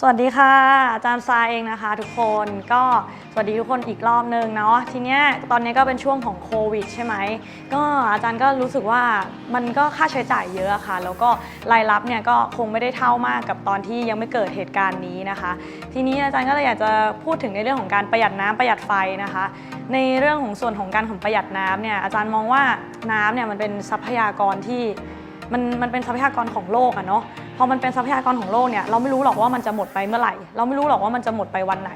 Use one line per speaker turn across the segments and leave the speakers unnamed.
สวัสดีค่ะ อาจารย์ทรายเองนะคะ ทุกคนก็สวัสดีทุกคนอีกรอบนึงเนาะทีเนี้ยตอนนี้ก็เป็นช่วงของโควิดใช่ไหมก็อาจารย์ก็รู้สึกว่ามันก็ค่าใช้จ่ายเยอะค่ะ แล้วก็รายรับเนี่ยก็คงไม่ได้เท่ามากกับตอนที่ยังไม่เกิดเหตุการณ์นี้นะคะ ทีนี้อาจารย์ก็เลยอยากจะพูดถึงในเรื่องของการประหยัดน้ำประหยัดไฟนะคะ ในเรื่องของส่วนของการของประหยัดน้ำเนี่ยอาจารย์มองว่าน้ำเนี่ยมันเป็นทรัพยากรที่ มันมันเป็นทรัพยากรของโลกอะเนาะพอมันเป็นทรัพยากรของโลกเนี่ยเราไม่รู้หรอกว่ามันจะหมดไปเมื่อไหร่ เราไม่รู้หรอกว่ามันจะหมดไปวันไหน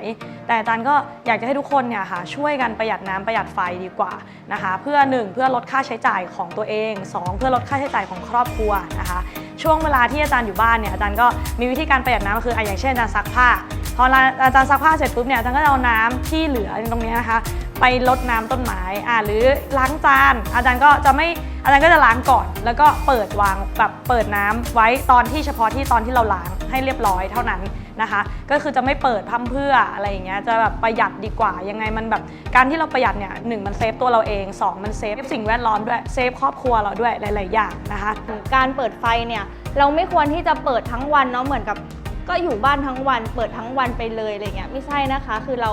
แต่อาจารย์ก็อยากจะให้ทุกคนเนี่ยค่ะช่วยกันประหยัดน้ำประหยัดไฟดีกว่านะคะเพื่อหนึ่งเพื่อลดค่าใช้จ่ายของตัวเองสองเพื่อลดค่าใช้จ่ายของครอบครัวนะคะช่วงเวลาที่อาจารย์อยู่บ้านเนี่ยอาจารย์ก็มีวิธีการประหยัดน้ำก็คืออะอย่างเช่นอาจารย์ซักผ้าพออาจารย์ซักผ้าเสร็จปุ๊บเนี่ยอาจารย์ก็เอาน้ำที่เหลือตรงนี้นะคะ ไปรดน้ำต้นไม้อ่าหรือล้างจานอาจารย์ก็จะไม่อาจารย์ก็จะล้างก่อน แล้วก็เปิดวางแบบเปิดน้ำไว้ตอนที่เฉพาะที่ตอนที่เราล้างให้เรียบร้อยเท่านั้นนะคะ ก็คือจะไม่เปิดพร่ำเพื่ออะไรอย่างเงี้ยจะแบบประหยัดดีกว่ายังไงมันแบบการที่เราประหยัดเนี่ยหนึ่งมันเซฟตัวเราเองสองมันเซฟสิ่งแวดล้อมด้วยเซฟครอบครัวเราด้วยหลาย ๆ อย่างนะคะ
การเปิดไฟเนี่ยเราไม่ควรที่จะเปิดทั้งวันเนาะเหมือนกับก็อยู่บ้านทั้งวัน เปิดทั้งวันไปเลยอะไรเงี้ยไม่ใช่นะคะ คือเรา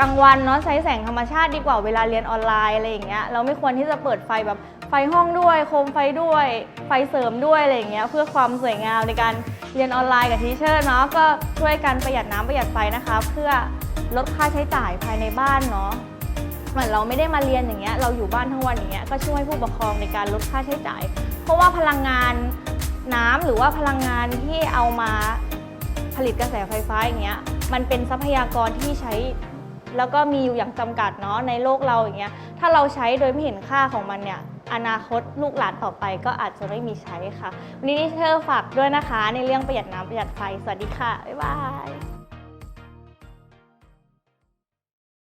กลางวันเนาะใช้แสงธรรมชาติดีกว่าเวลาเรียนออนไลน์อะไรอย่างเงี้ยเราไม่ควรที่จะเปิดไฟแบบไฟห้องด้วย โคมไฟด้วย ไฟเสริมด้วยอะไรอย่างเงี้ยเพื่อความสวยงามในการเรียนออนไลน์กับทีเชอร์เนาะก็ช่วยกันประหยัดน้ำประหยัดไฟนะคะเพื่อลดค่าใช้จ่ายภายในบ้านเนาะเหมือนเราไม่ได้มาเรียนอย่างเงี้ยเราอยู่บ้านทั้งวันอย่างเงี้ยก็ช่วยผู้ปกครองในการลดค่าใช้จ่าย เพราะว่าพลังงานน้ำหรือว่าพลังงานที่เอามาผลิตกระแสไฟฟ้าอย่างเงี้ยมันเป็นทรัพยากรที่ใช้ แล้วก็มีอยู่อย่างจำกัดเนาะในโลกเราอย่างเงี้ยถ้าเราใช้โดยไม่เห็นค่าของมันเนี่ยอนาคตลูกหลานต่อไปก็อาจจะไม่มีใช้ค่ะ วันนี้นิเชอร์ฝากด้วยนะคะ ในเรื่องประหยัดน้ำประหยัดไฟ สวัสดีค่ะ บ๊ายบาย